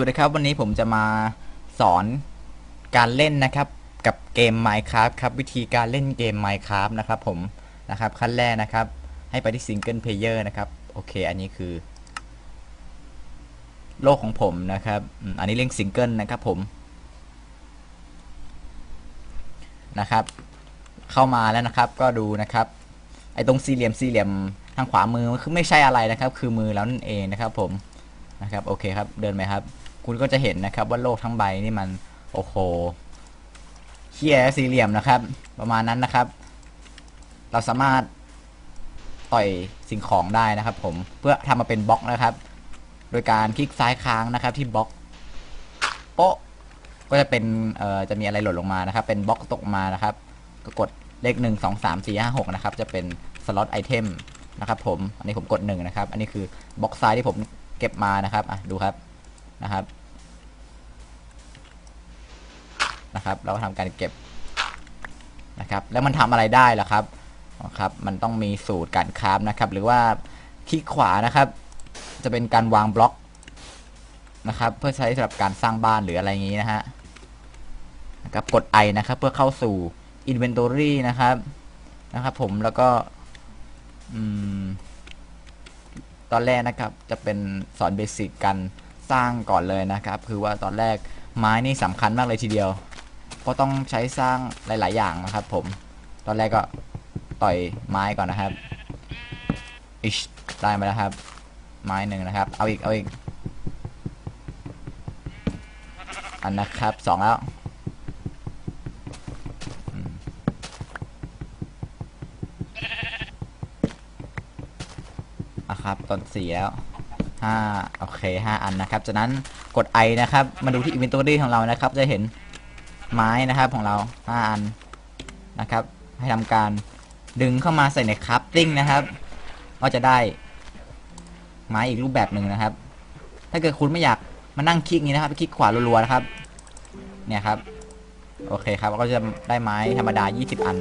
วัสดีครับวันนี้ผมจะมาสอนการเล่นนะครับกับเกม Minecraft ครับวิธีการเล่นเกม Minecraft นะครับผมนะครับขั้นแรกนะครับ ให้ไปที่ Single Player นะครับโอเคอันนี้คือ โลกของผมนะครับอันนี้เล่นซิงเกิลนะครับผมนะครับ เข้ามาแล้วนะครับก็ดูนะครับ ไอตรงสี่เหลี่ยมสี่เหลี่ยมทางขวามือมันคือไม่ใช่อะไรนะครับ คือมือแล้วนั่นเองนะครับผมนะครับ โอเคครับ เดินไปครับ คุณก็จะเห็นนะครับว่าโลกทั้งใบนี่มันโอ้โหเฮียสี่เหลี่ยมนะครับ ประมาณนั้นนะครับ เราสามารถต่อยสิ่งของได้นะครับ ผมเพื่อทำมาเป็นบล็อกนะครับ โดยการคลิกซ้ายค้างนะครับ ที่บล็อกโป๊ะก็จะเป็นเอ่อจะมีอะไรหล่นลงมานะครับ เป็นบล็อกตกมานะครับ ก็กดเลขหนึ่งสองสามสี่ห้าหกนะครับ จะเป็นสล็อตไอเทมนะครับผมอันนี้ผมกดหนึ่งนะครับ อันนี้คือบล็อกซ้ายที่ผมเก็บมานะครับอะดูครับนะครับ นะครับ เราก็ทำการเก็บนะครับ แล้วมันทำอะไรได้ล่ะครับครับ มันต้องมีสูตรการคราฟนะครับ หรือว่าคลิกขวานะครับ จะเป็นการวางบล็อกนะครับ เพื่อใช้สำหรับการสร้างบ้านหรืออะไรอย่างนี้นะฮะนะครับกด I นะครับ เพื่อเข้าสู่ Inventory นะครับนะครับ ผมแล้วก็อืมตอนแรกนะครับ จะเป็นสอนเบสิกการสร้างก่อนเลยนะครับ คือว่าตอนแรกไม้นี่สำคัญมากเลยทีเดียว เพราะต้องใช้สร้างหลาย ๆ อย่างนะครับ ผม ตอนแรกก็ต่อยไม้ก่อนนะครับอิชได้มาแล้วครับ ไม้หนึ่งนะครับ เอาอีก เอาอีก อันนะครับสองแล้วอะครับตอนสี่แล้วห้าโอเคห้าอันนะครับ จากนั้นกด I นะครับ มาดูที่ inventory ของเรานะครับ จะเห็น ไม้นะครับของเราห้าอันนะครับ ให้ทำการดึงเข้ามาใส่ใน crafting นะครับ ก็จะได้ไม้อีกรูปแบบหนึ่งนะครับ ถ้าเกิดคุณไม่อยากมานั่งคลิกนี้นะครับคลิกขวารัวๆนะครับ เนี่ยครับ โอเคครับก็จะได้ไม้ธรรมดา 20 อัน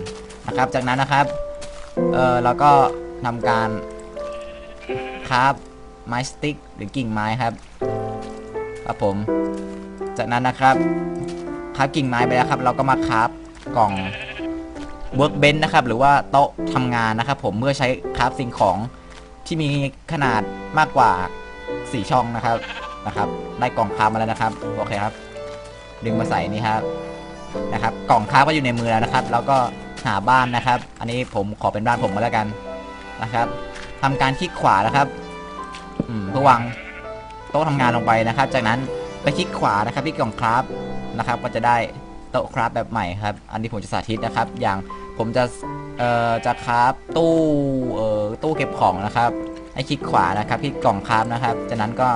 นะครับ จากนั้นนะครับ เออเราก็ทำการคราฟไม้สติ๊กหรือกิ่งไม้ครับครับผม จากนั้นนะครับ คราฟกิ่งไม้ไปแล้วครับ เราก็มาคราฟกล่องเวิร์กเบนนะครับ หรือว่าโต๊ะทำงานนะครับ ผมเมื่อใช้คราฟสิ่งของที่มีขนาดมากกว่า 4 ช่องนะครับนะครับ ได้กล่องคราฟมาแล้วนะครับโอเคครับ ดึงมาใส่นี่ครับนะครับ กล่องคราฟก็อยู่ในมือแล้วนะครับ แล้วก็หาบ้านนะครับ อันนี้ผมขอเป็นบ้านผมก็แล้วกันนะครับทำการคลิกขวานะครับอืมเพื่อวางโต๊ะทำงานลงไปนะครับ จากนั้นไปคลิกขวานะครับที่กล่องคราฟ นะครับ ก็จะได้โต๊ะคราฟแบบใหม่ครับ อันนี้ผมจะสาธิตนะครับ อย่างผมจะเอ่อจะคราฟตู้เอ่อตู้เก็บของนะครับ ให้คลิกขวานะครับที่กล่องคราฟนะครับ จากนั้นก็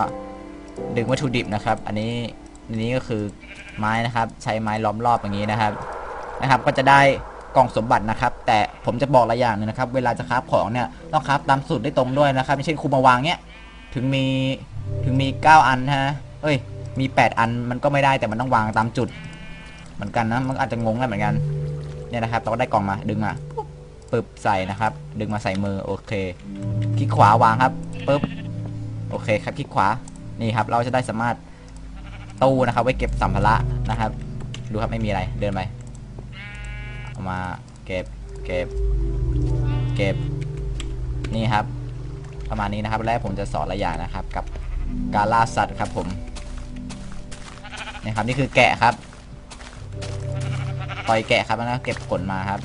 ดึงวัตถุดิบนะครับ อันนี้อันนี้ก็คือไม้นะครับ ใช้ไม้ล้อมรอบอย่างนี้นะครับนะครับ ก็จะได้กล่องสมบัตินะครับ แต่ผมจะบอกหลายอย่างหนึงนะครับ เวลาจะคราฟของเนี่ยต้องคราฟตามสูตรได้ตรงด้วยนะครับไม่ใช่คุณมาวางเนี้ยถึงมีถึงมี 9 อันฮะเอ้ย มี 8 อันมันก็ไม่ได้แต่มันต้องวางตามจุด เหมือนกันนะมันอาจจะงงได้เหมือนกันเนี่ยนะครับ เราก็ได้กล่องมาดึงมาปึ๊บใส่นะครับ ดึงมาใส่มือโอเคคลิกขวาวางครับปึ๊บโอเคครับคลิกขวานี่ครับ เราจะได้สามารถตู้นะครับ ไว้เก็บสัมภาระนะครับ ดูครับไม่มีอะไรเดินไปเอามาเก็บเก็บเก็บนี่ครับ ประมาณนี้นะครับ แล้วผมจะสอนหลายอย่างนะครับ กับการล่าสัตว์ครับผม นี่ครับนี่คือแกะครับปล่อยแกะครับแล้วเก็บขนมาครับ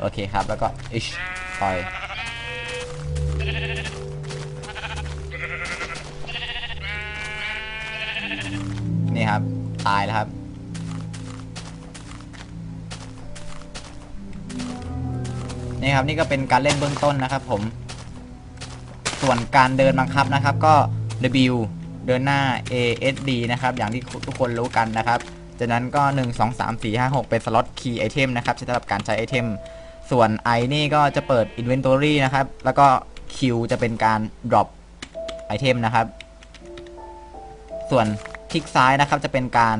โอเคครับแล้วก็อิชปล่อยนี่ครับตายแล้วครับนี่ครับนี่ก็เป็นการเล่นเบื้องต้นนะครับผม ส่วนการเดินบังคับนะครับก็ W เดินหน้า A S D นะครับ อย่างที่ทุกคนรู้กันนะครับ จากนั้นก็ 1 2 3 4 5 6 เป็นสล็อตคีย์ไอเทมนะครับใช้สำหรับการใช้ไอเทม ส่วน I นี่ก็จะเปิด Inventory นะครับ แล้วก็ Q จะเป็นการ drop ไอเทมนะครับ ส่วนคลิกซ้ายนะครับจะเป็นการ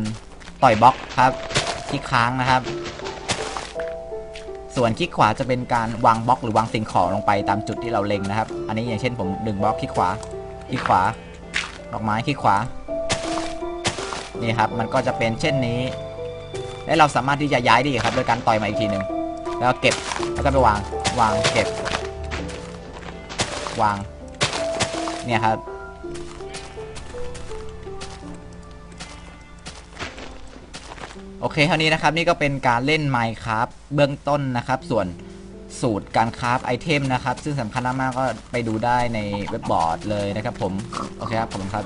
ต่อยบล็อกครับคลิกค้างนะครับ ส่วนคลิกขวาจะเป็นการวางบล็อกหรือวางสิ่งของลงไปตามจุดที่เราเล็งนะครับ อันนี้อย่างเช่นผมดึงบล็อกคลิกขวาคลิกขวา ดอกไม้คลิกขวา นี่ครับ มันก็จะเป็นเช่นนี้ และเราสามารถที่จะย้ายได้ครับ โดยการต่อยมาอีกทีหนึ่งแล้วเก็บ แล้วก็ไปวาง วาง เก็บ วาง เนี่ยครับ โอเคเท่านี้นะครับ นี่ก็เป็นการเล่น Minecraft เบื้องต้นนะครับ ส่วน สูตรการคราฟไอเทมนะครับ ซึ่งสำคัญมากๆก็ไปดูได้ในเว็บบอร์ดเลยนะครับผม โอเคครับผมครับ